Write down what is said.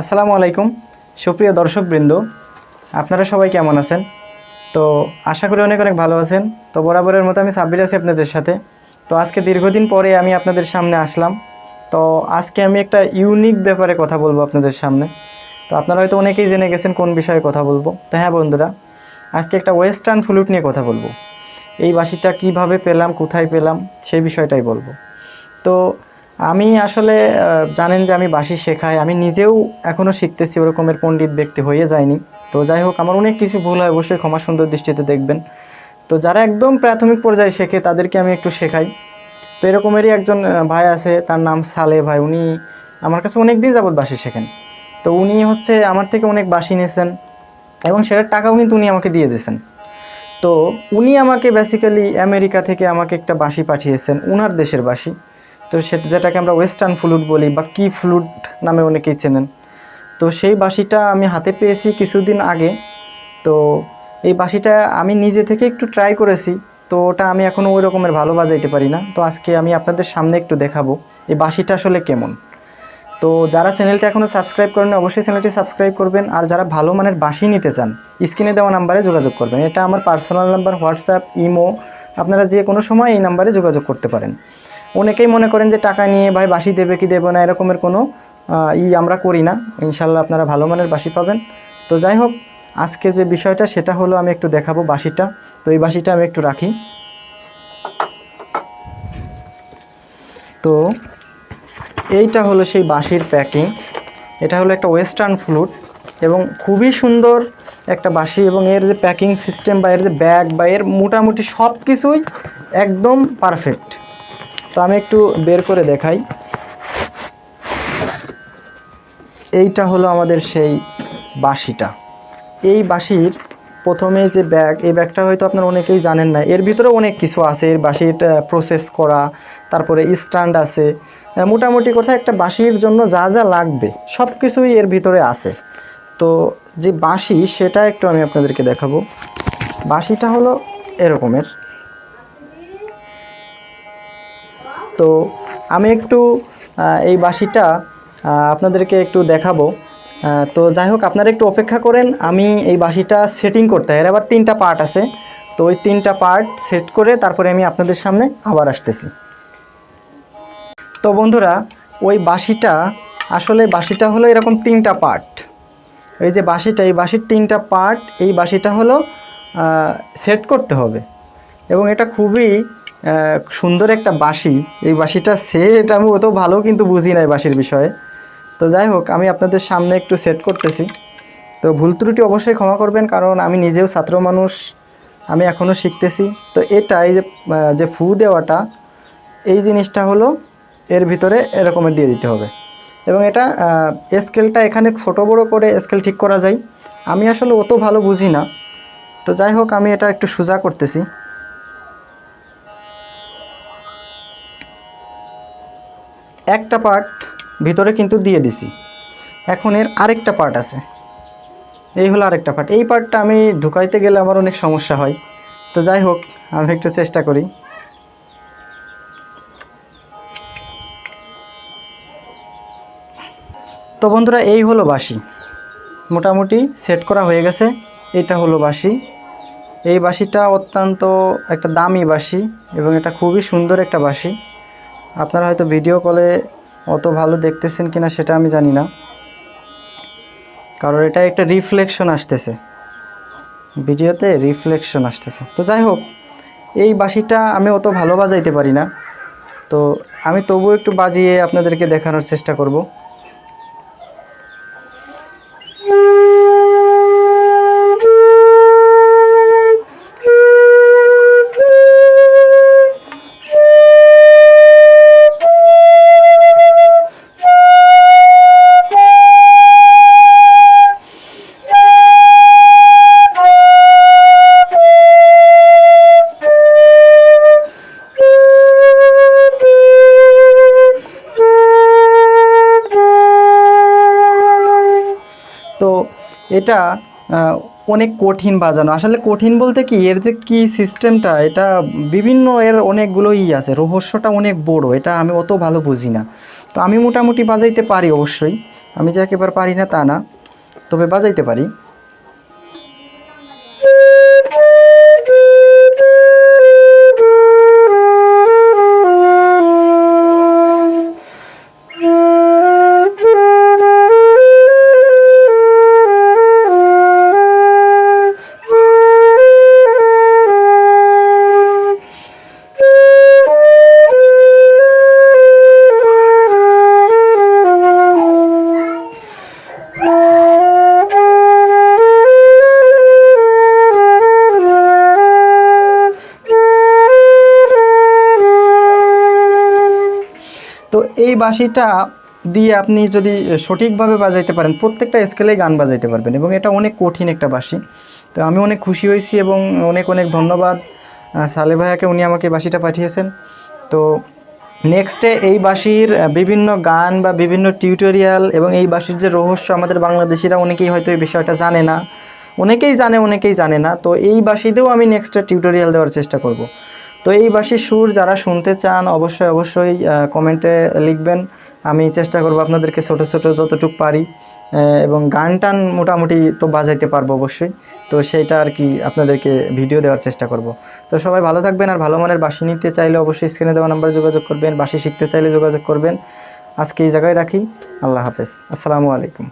আসসালামু আলাইকুম। সুপ্রিয় দর্শকবৃন্দ, আপনারা সবাই কেমন আছেন? তো আশা করি অনেক অনেক ভালো আছেন। তো বরাবরের মতো আমি সাব্বির আছি আপনাদের সাথে। তো আজকে দীর্ঘদিন পরে আমি আপনাদের সামনে আসলাম। তো আজকে আমি একটা ইউনিক ব্যাপারে কথা বলব আপনাদের সামনে। তো আপনারা হয়তো অনেকেই জেনে গেছেন কোন বিষয়ে কথা বলব। তো হ্যাঁ বন্ধুরা, আজকে একটা ওয়েস্টার্ন ফ্লুট নিয়ে কথা বলব। এই বাসিটা কীভাবে পেলাম, কোথায় পেলাম, সেই বিষয়টাই বলব। তো আমি আসলে জানেন যে আমি বাঁশি শেখাই। আমি নিজেও এখনও শিখতেছি ওরকমের পণ্ডিত ব্যক্তি হয়ে যায়নি তো যাই হোক, আমার অনেক কিছু ভুল হয়, অবশ্যই ক্ষমা সুন্দর দৃষ্টিতে দেখবেন। তো যারা একদম প্রাথমিক পর্যায়ে শেখে, তাদেরকে আমি একটু শেখাই। তো এরকমেরই একজন ভাই আছে, তার নাম সালে ভাই। উনি আমার কাছে অনেক দিন যাবৎ বাঁশি শেখেন। তো উনি হচ্ছে আমার থেকে অনেক বাঁশি নিয়েছেন এবং সেটার টাকাও কিন্তু উনি আমাকে দিয়ে দিয়েছেন। তো উনি আমাকে বেসিক্যালি আমেরিকা থেকে আমাকে একটা বাঁশি পাঠিয়েছেন, উনার দেশের বাঁশি। তো সেটা যেটাকে আমরা ওয়েস্টার্ন ফ্লুট বলি বা কি ফ্লুট নামে অনেকেই চেনেন। তো সেই বাঁশিটা আমি হাতে পেয়েছি কিছুদিন আগে। তো এই বাঁশিটা আমি নিজে থেকে একটু ট্রাই করেছি। তো ওটা আমি এখনও ওই রকমের ভালো বাজাইতে পারি না। তো আজকে আমি আপনাদের সামনে একটু দেখাবো এই বাঁশিটা আসলে কেমন। তো যারা চ্যানেলটা এখনও সাবস্ক্রাইব করেন অবশ্যই চ্যানেলটি সাবস্ক্রাইব করবেন। আর যারা ভালো মানের বাঁশি নিতে চান স্ক্রিনে দেওয়া নাম্বারে যোগাযোগ করবেন। এটা আমার পার্সোনাল নাম্বার হোয়াটসঅ্যাপ ইমো আপনারা যে কোনো সময় এই নাম্বারে যোগাযোগ করতে পারেন। অনেকেই মনে করেন যে টাকা নিয়ে ভাই বাসি দেবে কি দেবে না এরকমের কোনো ই আমরা করি না। ইনশাল্লাহ আপনারা ভালো মানের বাসি পাবেন। তো যাই হোক, আজকে যে বিষয়টা সেটা হলো আমি একটু দেখাবো বাসিটা। তো এই বাঁশিটা আমি একটু রাখি। তো এইটা হলো সেই বাঁশির প্যাকিং। এটা হলো একটা ওয়েস্টার্ন ফ্লুট এবং খুবই সুন্দর একটা বাঁশি এবং এর যে প্যাকিং সিস্টেম বা এর যে ব্যাগ বা এর মোটামুটি সব কিছুই একদম পারফেক্ট। তো আমি একটু বের করে দেখাই। এইটা হলো আমাদের সেই বাঁশিটা। এই বাঁশির প্রথমে যে ব্যাগ, এই ব্যাগটা হয়তো আপনারা অনেকেই জানেন না। এর ভিতরে অনেক কিছু আছে। এর বাঁশির প্রসেস করা, তারপরে স্ট্যান্ড আছে। মোটামুটি কোথায় একটা বাঁশির জন্য যা যা লাগবে সব কিছুই এর ভিতরে আছে। তো যে বাঁশি, সেটা একটু আমি আপনাদেরকে দেখাবো। বাঁশিটা হলো এরকমের। তো আমি একটু এই বাঁশিটা আপনাদেরকে একটু দেখাবো। তো যাই হোক, আপনারা একটু অপেক্ষা করেন, আমি এই বাঁশিটা সেটিং করতে হয় এর আবার তিনটা পার্ট আছে। তো ওই তিনটা পার্ট সেট করে তারপরে আমি আপনাদের সামনে আবার আসতেছি। তো বন্ধুরা, ওই বাঁশিটা আসলে বাঁশিটা হলো এরকম তিনটা পার্ট এই যে বাঁশিটা এই বাঁশির তিনটা পার্ট এই বাঁশিটা হলো সেট করতে হবে। এবং এটা খুবই সুন্দর একটা বাঁশি। এই বাঁশিটা সেট আমি অত ভালো কিন্তু বুঝি না এই বাঁশির বিষয়ে। তো যাই হোক, আমি আপনাদের সামনে একটু সেট করতেছি। তো ভুল ত্রুটি অবশ্যই ক্ষমা করবেন, কারণ আমি নিজেও ছাত্র মানুষ, আমি এখনও শিখতেছি। তো এটা এই যে ফু দেওয়াটা, এই জিনিসটা হলো এর ভিতরে এরকমের দিয়ে দিতে হবে। এবং এটা স্কেলটা এখানে ছোট বড় করে স্কেল ঠিক করা যায়। আমি আসলে অত ভালো বুঝি না। তো যাই হোক, আমি এটা একটু সোজা করতেছি। একটা পার্ট ভিতরে কিন্তু দিয়ে দিছি। এখন এর আরেকটা পার্ট আছে। এই হলো আরেকটা পার্ট এই পার্টটা আমি ঢুকাইতে গেলে আমার অনেক সমস্যা হয়। তো যাই হোক, আমি একটু চেষ্টা করি। তো বন্ধুরা, এই হলো বাঁশি। মোটামুটি সেট করা হয়ে গেছে। এটা হলো বাঁশি। এই বাঁশিটা অত্যন্ত একটা দামি বাঁশি এবং এটা খুবই সুন্দর একটা বাঁশি। আপনারা হয়তো ভিডিও কলে অত ভালো দেখতেছেন কিনা সেটা আমি জানি না। কারণ এটা একটা রিফ্লেকশন আসতেছে। ভিডিওতে রিফ্লেকশন আসতেছে। তো যাই হোক, এই বাসিটা আমি অত ভালো বাজাইতে পারি না। তো আমি তবু একটু বাজিয়ে আপনাদেরকে দেখানোর চেষ্টা করব। এটা অনেক কঠিন বাজানো। আসলে কঠিন বলতে কি, এর যে কি সিস্টেমটা এটা বিভিন্ন এর অনেকগুলো ই আছে। রহস্যটা অনেক বড়, এটা আমি অত ভালো বুঝি না। তো আমি মোটামুটি বাজাইতে পারি অবশ্যই। আমি যে একেবারে পারি না, তা না। তবে বাজাইতে পারি। তো এই বাঁশিটা দিয়ে আপনি যদি সঠিকভাবে বাজাইতে পারেন, প্রত্যেকটা স্কেলেই গান বাজাইতে পারবেন এবং এটা অনেক কঠিন একটা বাঁশি। তো আমি অনেক খুশি হয়েছি এবং অনেক অনেক ধন্যবাদ সালে ভাইয়াকে উনি আমাকে বাঁশিটা পাঠিয়েছেন। তো নেক্সটে এই বাঁশির বিভিন্ন গান বা বিভিন্ন টিউটোরিয়াল এবং এই বাঁশির যে রহস্য আমাদের বাংলাদেশিরা অনেকেই হয়তো এই বিষয়টা জানে না। অনেকেই জানে অনেকেই জানে না। তো এই বাঁশিতেও আমি নেক্সটে টিউটোরিয়াল দেওয়ার চেষ্টা করব। তো এই বাঁশির সুর যারা শুনতে চান, অবশ্যই অবশ্যই কমেন্টে লিখবেন। আমি চেষ্টা করব আপনাদেরকে ছোটো ছোটো যতটুকু পারি এবং গান টান মোটামুটি তো বাজাইতে পারব অবশ্যই। তো সেইটা আর কি আপনাদেরকে ভিডিও দেওয়ার চেষ্টা করব। তো সবাই ভালো থাকবেন আর ভালো মানের বাসি নিতে চাইলে অবশ্যই স্ক্রিনে দেওয়া নাম্বারে যোগাযোগ করবেন বাঁশি শিখতে চাইলে যোগাযোগ করবেন। আজকে এই জায়গায় রাখি। আল্লাহ হাফেজ। আসসালামু আলাইকুম।